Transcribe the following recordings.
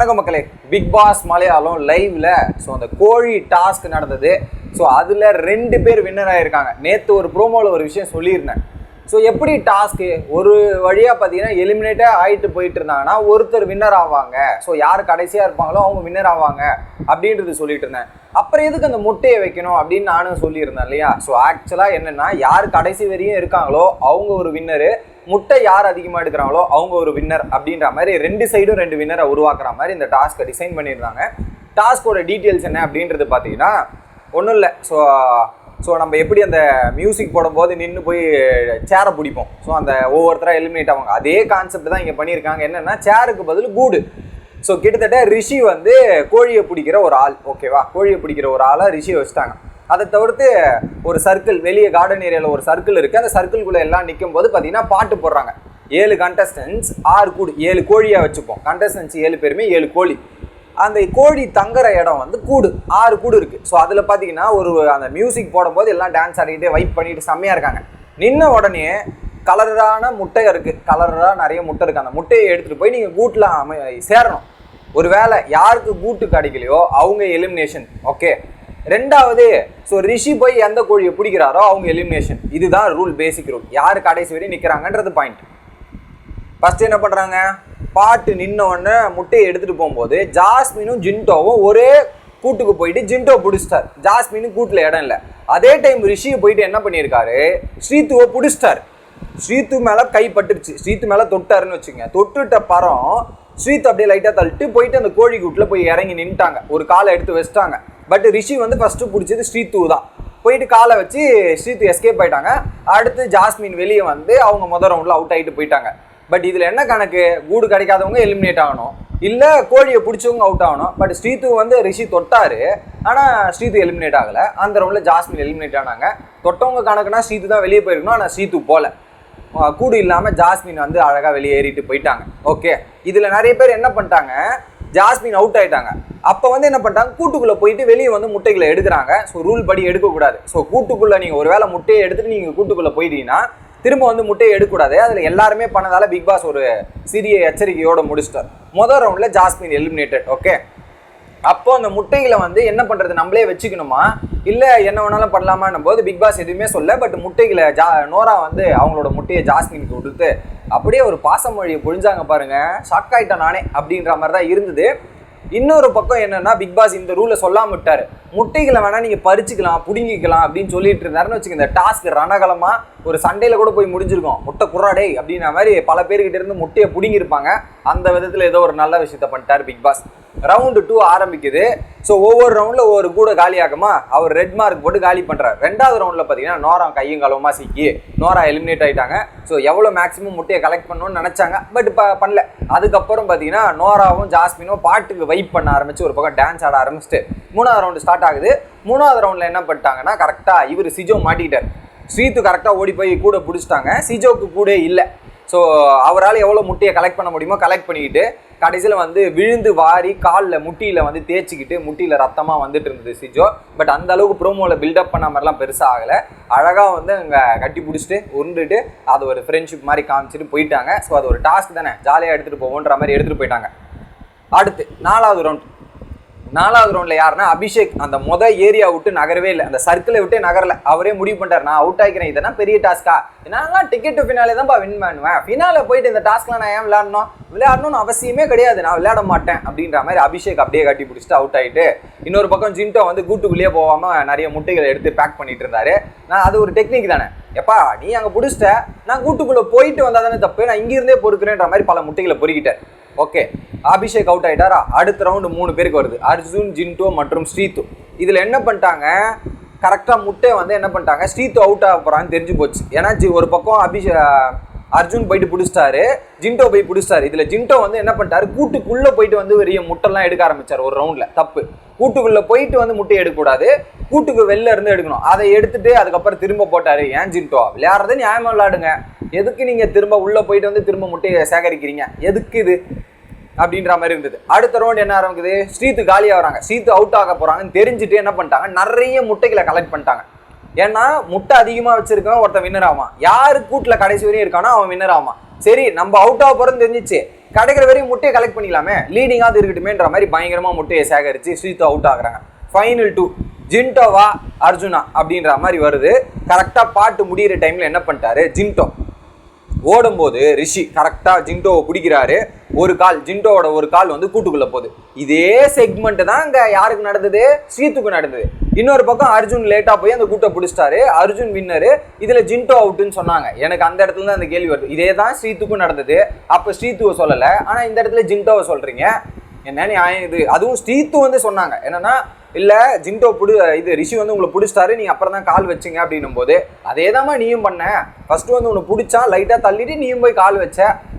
வணக்கம் மக்களே. Big pass Malayalam லைவ்ல ஸோ அந்த கோழி டாஸ்க் நடந்தது. ஸோ அதில் ரெண்டு பேர் வின்னர் ஆயிருக்காங்க. நேற்று ஒரு ப்ரோமோவில் ஒரு விஷயம் சொல்லியிருந்தேன். ஸோ எப்படி டாஸ்க்கு ஒரு வழியாக பார்த்தீங்கன்னா எலிமினேட்டே ஆகிட்டு போயிட்டு இருந்தாங்கன்னா ஒருத்தர் வின்னர் ஆவாங்க. ஸோ யார் கடைசியாக இருப்பாங்களோ அவங்க வின்னர் ஆவாங்க அப்படின்றது சொல்லிட்டு இருந்தேன். அப்புறம் எதுக்கு அந்த முட்டையை வைக்கணும் அப்படின்னு நானும் சொல்லியிருந்தேன் இல்லையா? ஸோ ஆக்சுவலாக என்னென்னா யார் கடைசி வரையும் இருக்காங்களோ அவங்க ஒரு வின்னரு முட்டை யார் அதிகமாக எடுக்கிறாங்களோ அவங்க ஒரு வின்னர் அப்படின்ற மாதிரி ரெண்டு சைடும் ரெண்டு வின்னரை உருவாக்குற மாதிரி இந்த டாஸ்க்கை டிசைன் பண்ணியிருந்தாங்க. டாஸ்கோட டீட்டெயில்ஸ் என்ன அப்படின்றது பார்த்தீங்கன்னா ஒன்றும் இல்லை. ஸோ ஸோ நம்ம எப்படி அந்த மியூசிக் போடும்போது நின்று போய் சேரை பிடிப்போம். ஸோ அந்த ஒவ்வொருத்தராக எலிமினேட் ஆவாங்க. அதே கான்செப்ட் தான் இங்கே பண்ணியிருக்காங்க. என்னென்னா சேருக்கு பதில் கூடு. ஸோ கிட்டத்தட்ட ரிஷி வந்து கோழியை பிடிக்கிற ஒரு ஆள். ஓகேவா கோழியை பிடிக்கிற ஒரு ஆளாக ரிஷியை வச்சுட்டாங்க. அதை தவிர்த்து ஒரு சர்க்கிள் வெளியே கார்டன் ஏரியாவில் ஒரு சர்க்கிள் இருக்குது அந்த சர்க்கிள்குள்ளே எல்லாம் நிற்கும் போது பார்த்தீங்கன்னா பாட்டு போடுறாங்க. ஏழு கண்டஸ்டன்ஸ் ஆறு கூடு ஏழு கோழியாக வச்சுப்போம். கண்டஸ்டன்ஸ் ஏழு பேருமே ஏழு கோழி. அந்த கோழி தங்குற இடம் வந்து கூடு ஆறு கூடு இருக்குது ஸோ அதில் பார்த்தீங்கன்னா ஒரு அந்த மியூசிக் போடும்போது எல்லாம் டான்ஸ் ஆடிக்கிட்டு வைப் பண்ணிட்டு செம்மையாக இருக்காங்க. நின்ன உடனே கலரான முட்டை இருக்குது கலராக நிறைய முட்டை இருக்குது அந்த முட்டையை எடுத்துகிட்டு போய் நீங்கள் கூட்டில் அமை சேரணும். ஒருவேளை யாருக்கு கூட்டு கிடைக்கலையோ அவங்க எலிமினேஷன் ஓகே ரெண்டாவது ஸோ ரிஷி போய் எந்த கோழியை பிடிக்கிறாரோ அவங்க எலிமினேஷன் இதுதான் ரூல் பேசிக் ரூல் யார் கடைசி வரையும் நிற்கிறாங்கன்றது பாயிண்ட் ஃபஸ்ட்டு என்ன பண்ணுறாங்க பாட்டு நின்ன முட்டையை எடுத்துகிட்டு போகும்போது ஜாஸ்மினும் ஜின்டோவும் ஒரே கூட்டுக்கு போயிட்டு ஜின்டோ பிடிச்சிட்டார். ஜாஸ்மினும் கூட்டில் இடம் இல்லை. அதே டைம் ரிஷியை போயிட்டு என்ன பண்ணியிருக்காரு? ஸ்ரீத்துவை பிடிச்சிட்டார். ஸ்ரீத்து மேலே கை பட்டுருச்சு. ஸ்ரீத்து மேலே தொட்டாருன்னு வச்சுங்க தொட்டுட்ட பரம் ஸ்வீத் அப்படியே லைட்டாக தள்ளிட்டு போயிட்டு அந்த கோழி கூட்டில் போய் இறங்கி நின்ட்டாங்க ஒரு காலை எடுத்து வச்சிட்டாங்க. பட் ரிஷி வந்து ஃபஸ்ட்டு பிடிச்சது ஸ்ரீத்து தான். போயிட்டு காலை வச்சு ஸ்ரீத்து எஸ்கேப் ஆயிட்டாங்க. அடுத்து ஜாஸ்மின் வெளியே வந்து அவங்க முதல் ரவுண்டில் அவுட் ஆகிட்டு போயிட்டாங்க. பட் இதில் என்ன கணக்கு? கூடு கிடைக்காதவங்க எலிமினேட் ஆகணும். இல்லை கோழியை பிடிச்சவங்க அவுட் ஆகணும். பட் ஸ்ரீத்து வந்து ரிஷி தொட்டாரு. ஆனால் ஸ்ரீத்து எலிமினேட் ஆகலை. அந்த ரவுண்டில் ஜாஸ்மின் எலிமினேட் ஆனாங்க. தொட்டவங்க கணக்குனா ஸ்ரீத்து தான் வெளியே போயிருக்கணும். ஆனால் ஸ்ரீத்து போகல கூடு இல்லாமல் ஜாஸ்மின் வந்து அழகாக வெளியேறிட்டு போயிட்டாங்க. ஓகே இதில் நிறைய பேர் என்ன பண்ணிட்டாங்க? ஜாஸ்மின் அவுட் ஆயிட்டாங்க. அப்போ வந்து என்ன பண்ணிட்டாங்க? கூட்டுக்குள்ளே போயிட்டு வெளியே வந்து முட்டைகளை எடுக்கிறாங்க. ஸோ ரூல் படி எடுக்கக்கூடாது. ஸோ கூட்டுக்குள்ளே நீங்கள் ஒரு வேளை முட்டையை எடுத்துட்டு நீங்கள் கூட்டுக்குள்ளே போயிட்டீங்கன்னா திரும்ப வந்து முட்டையை எடுக்கக்கூடாது. அதில் எல்லாருமே பண்ணதால பிக் பாஸ் ஒரு சிறிய எச்சரிக்கையோடு முடிச்சிட்டார். முதல் ரவுண்டில் ஜாஸ்மின் எலிமினேட்டட் ஓகே அப்போ அந்த முட்டைகளை வந்து என்ன பண்றது? நம்மளே வச்சுக்கணுமா? இல்ல என்ன வேணாலும் பண்ணலாமான்னும் போது பிக் பாஸ் எதுவுமே சொல்ல பட் முட்டைகளை ஜா நோரா வந்து அவங்களோட முட்டையை ஜாஸ்மினுக்கு கொடுத்து அப்படியே ஒரு பாசமொழியை பொழிஞ்சாங்க பாருங்க. ஷாக் ஆயிட்டேன் நானே அப்படின்ற மாதிரி தான் இருந்தது. இன்னொரு பக்கம் என்னன்னா பிக் பாஸ் இந்த ரூலை சொல்லாம விட்டாரு. முட்டைகளை வேணா நீங்க பறிச்சுக்கலாம் புடுங்கிக்கலாம் அப்படின்னு சொல்லிட்டு இருந்தாருன்னு வச்சுக்க இந்த டாஸ்க் ரணகலமா ஒரு சண்டையில கூட போய் முடிஞ்சிருக்கும். முட்டை குறாடே அப்படின்ற மாதிரி பல பேர்கிட்ட இருந்து முட்டையை புடுங்கியிருப்பாங்க. அந்த விதத்துல ஏதோ ஒரு நல்ல விஷயத்த பண்ணிட்டாரு பிக் பாஸ் ரவுண்டு டூ ஆரம்பிக்குது. ஸோ ஒவ்வொரு ரவுண்டில் ஒவ்வொரு கூட காலியாகுமா? அவர் ரெட் மார்க் போட்டு காலி பண்ணுறாரு ரெண்டாவது ரவுண்டில் பார்த்தீங்கன்னா நோரா கையும் கலவமாக சிக்கி நோரா எலிமினேட் ஆகிட்டாங்க ஸோ எவ்வளோ மேக்ஸிமம் முட்டையை கலெக்ட் பண்ணணும்னு நினச்சாங்க. பட் இப்போ பண்ணல. அதுக்கப்புறம் பார்த்தீங்கன்னா நோராவும் ஜாஸ்மினும் பாட்டுக்கு வைப் பண்ண ஆரம்பிச்சு ஒரு பக்கம் டான்ஸ் ஆட ஆரம்பிச்சுட்டு மூணாவது ரவுண்டு ஸ்டார்ட் ஆகுது. மூணாவது ரவுண்டில் என்ன பண்ணிட்டாங்கன்னா கரெக்டாக இவர் சிஜோ மாட்டிக்கிட்டார். ஸ்ரீத்து கரெக்டாக ஓடி போய் கூட பிடிச்சிட்டாங்க. சிஜோக்கு கூட இல்லை. ஸோ அவரால் எவ்வளோ முட்டையை கலெக்ட் பண்ண முடியுமோ கலெக்ட் பண்ணிக்கிட்டு கடைசியில் வந்து விழுந்து வாரி காலில் முட்டியில் வந்து தேய்ச்சிக்கிட்டு முட்டியில் ரத்தமாக வந்துட்டு இருந்தது சிஜோ. பட் அந்த அளவுக்கு ப்ரோமோவில் பில்டப் பண்ண மாதிரிலாம் பெருசாக ஆகலை. அழகாக வந்து அங்கே கட்டி பிடிச்சிட்டு உருண்டுட்டு அது ஒரு ஃப்ரெண்ட்ஷிப் மாதிரி காமிச்சிட்டு போயிட்டாங்க. ஸோ அது ஒரு டாஸ்க் தானே. ஜாலியாக எடுத்துகிட்டு போவோன்ற மாதிரி எடுத்துகிட்டு போயிட்டாங்க. அடுத்து நாலாவது ரவுண்ட் நாலாவது ரவுண்டில் யாருன்னா அபிஷேக் அந்த மொத ஏரியா விட்டு நகரவே இல்லை. அந்த சர்க்கிளை விட்டே நகரல. அவரே முடிவு பண்ணிட்டார். நான் அவுட் ஆகிக்கிறேன் இதெல்லாம் பெரிய டாஸ்க்கா நான் டிக்கெட் டு ஃபினாலே தான்ப்பா வின் பண்ணுவேன். ஃபினால போயிட்டு இந்த டாஸ்க்லாம் நான் ஏன் விளையாடணும்? விளையாடணும்னு அவசியமே கிடையாது. நான் விளையாட மாட்டேன் அப்படின்ற மாதிரி அபிஷேக் அப்படியே கட்டி பிடிச்சிட்டு அவுட் ஆகிட்டு இன்னொரு பக்கம் ஜின்டோ வந்து கூட்டுக்குள்ளேயே போகாமல் நிறைய முட்டைகளை எடுத்து பேக் பண்ணிட்டு இருந்தாரு. நான் அது ஒரு டெக்னிக் தானே. எப்பா நீ அங்கே பிடிச்சிட்ட? நான் கூட்டுக்குள்ளே போயிட்டு வந்தால் தானே தப்பு. நான் இங்கிருந்தே பொறுக்கிறேன்ற மாதிரி பல முட்டைகளை பொறுக்கிட்டேன். ஓகே. அபிஷேக் அவுட் ஆகிட்டாரா அடுத்த ரவுண்டு மூணு பேருக்கு வருது. அர்ஜுன் ஜின்டோ மற்றும் ஸ்ரீத்து இதில் என்ன பண்ணிட்டாங்க? கரெக்டாக முட்டை வந்து என்ன பண்ணிட்டாங்க? ஸ்ரீத்து அவுட் ஆக போகிறான்னு தெரிஞ்சு போச்சு. ஏன்னா ஒரு பக்கம் அபிஷே அர்ஜுன் போயிட்டு பிடிச்சிட்டாரு ஜின்டோ போய் பிடிச்சிட்டாரு. இதில் ஜின்டோ வந்து என்ன பண்ணிட்டாரு கூட்டுக்குள்ளே போயிட்டு வந்து பெரிய முட்டைலாம் எடுக்க ஆரம்பிச்சார் ஒரு ரவுண்டில் தப்பு. கூட்டுக்குள்ளே போயிட்டு வந்து முட்டையை எடுக்கக்கூடாது. கூட்டுக்கு வெளில இருந்து எடுக்கணும். அதை எடுத்துட்டு அதுக்கப்புறம் திரும்ப போட்டாரு ஏன் ஜின்டோ விளையாடுறது நியாயமா விளையாடுங்க. எதுக்கு நீங்கள் திரும்ப உள்ளே போயிட்டு வந்து திரும்ப முட்டையை சேகரிக்கிறீங்க? எதுக்கு இது? அப்படின்ற மாதிரி இருந்தது. அடுத்த ரவுண்ட் என்ன ஆரம்பிக்குது? ஸ்ரீத்து காலியாக வராங்க. ஸ்ரீத்து அவுட் ஆக போறாங்கன்னு தெரிஞ்சுட்டு என்ன பண்ணிட்டாங்க? நிறைய முட்டைகளை கலெக்ட் பண்ணிட்டாங்க. ஏன்னா முட்டை அதிகமாக வச்சிருக்கவன் ஒருத்தன் வின்னர் ஆவான். யாரு கூட்டில் கடைசி வரையும் இருக்கானோ அவன் வின்னர் ஆவான். சரி நம்ம அவுட் ஆக போறோம்னு தெரிஞ்சிச்சு. கிடைக்கிற வரையும் முட்டையை கலெக்ட் பண்ணிக்கலாமே? லீடிங்காவது இருக்கட்டுமேன்ற மாதிரி பயங்கரமா முட்டையை சேகரிச்சு ஸ்ரீத்து அவுட் ஆகுறாங்க. ஃபைனல் டூ ஜின்டோவா அர்ஜுனா அப்படின்ற மாதிரி வருது. கரெக்டாக பாட்டு முடியிற டைம்ல என்ன பண்ணிட்டாரு? ஜின்டோ. ஓடும்போது ரிஷி கரெக்டாக ஜிண்டோவை பிடிக்கிறாரு. ஒரு கால் ஜிண்டோவோட ஒரு கால் வந்து கூட்டுக்குள்ள போகுது. இதே செக்மெண்ட் தான் இங்க யாருக்கு நடந்தது? ஸ்ரீத்துக்கு நடந்தது. இன்னொரு பக்கம் அர்ஜுன் லேட்டா போய் அந்த கூட்டை பிடிச்சிட்டாரு. அர்ஜுன் வின்னரு இதுல ஜிண்டோ அவுட்டுன்னு சொன்னாங்க. எனக்கு அந்த இடத்துல தான் அந்த கேள்வி வருது. இதே தான் ஸ்ரீத்துக்கும் நடந்தது. அப்ப ஸ்ரீத்துவை சொல்லல. ஆனா இந்த இடத்துல ஜிண்டோவை சொல்றீங்க. என்ன நியாயம் இது? அதுவும் ஸ்ரீத்து வந்து சொன்னாங்க. என்னன்னா இல்லை ஜிண்டோ புடி இது ரிஷி வந்து உங்களை பிடிச்சிட்டாரு நீங்கள் அப்புறம் தான் கால் வச்சிங்க அப்படின்னும் போது அதே நீயும் பண்ண. ஃபஸ்ட்டு வந்து உன்னை பிடிச்சா லைட்டாக தள்ளிட்டு நீயும் போய் கால் வச்ச.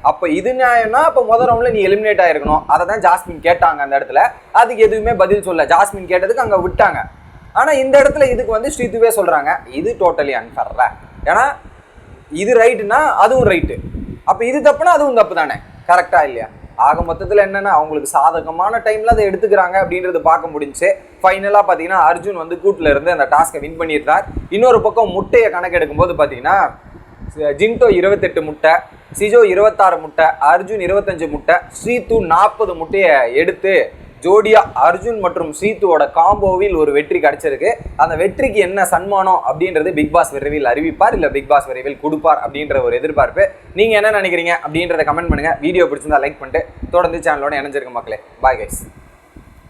அப்போ இது நியாயம்னா அப்போ முதல் ரவுண்டில் நீ எலிமினேட் ஆகிருக்கணும் அதை தான் ஜாஸ்மின் கேட்டாங்க அந்த இடத்துல. அதுக்கு எதுவுமே பதில் சொல்ல ஜாஸ்மின் கேட்டதுக்கு அங்கே விட்டாங்க. ஆனால் இந்த இடத்துல இதுக்கு வந்து ஸ்ரீதுவே சொல்கிறாங்க இது டோட்டலி அன்ஃபர்ல ஏன்னா இது ரைட்டுனா அதுவும் ரைட்டு அப்போ இது தப்புனா அதுவும் தப்பு தானே கரெக்டாக இல்லையா? ஆக மொத்தத்தில் என்னென்னா அவங்களுக்கு சாதகமான டைமில் அதை எடுத்துக்கிறாங்க அப்படின்றது பார்க்க முடிஞ்சு. ஃபைனலாக பார்த்தீங்கன்னா அர்ஜுன் வந்து கூட்டில் இருந்து அந்த டாஸ்க்கை வின் பண்ணியிருந்தார் இன்னொரு பக்கம் முட்டையை கணக்கெடுக்கும் போது பார்த்தீங்கன்னா ஜின்டோ இருபத்தெட்டு முட்டை சிஜோ இருபத்தாறு முட்டை அர்ஜுன் இருபத்தஞ்சு முட்டை ஸ்ரீத்து நாற்பது முட்டையை எடுத்து ஜோடியா அர்ஜுன் மற்றும் சீத்துவோட காம்போவில் ஒரு வெற்றி கிடைச்சிருக்கு. அந்த வெற்றிக்கு என்ன சன்மானம் அப்படின்றது பிக் பாஸ் விரைவில் அறிவிப்பார் இல்ல பிக் பாஸ் விரைவில் கொடுப்பார் அப்படின்ற ஒரு எதிர்பார்ப்பு. நீங்க என்ன நினைக்கிறீங்க அப்படின்றத கமெண்ட் பண்ணுங்க. வீடியோ பிடிச்சிருந்தா லைக் பண்ணிட்டு தொடர்ந்து சேனலோட இணைஞ்சிருக்க மக்களே. Bye guys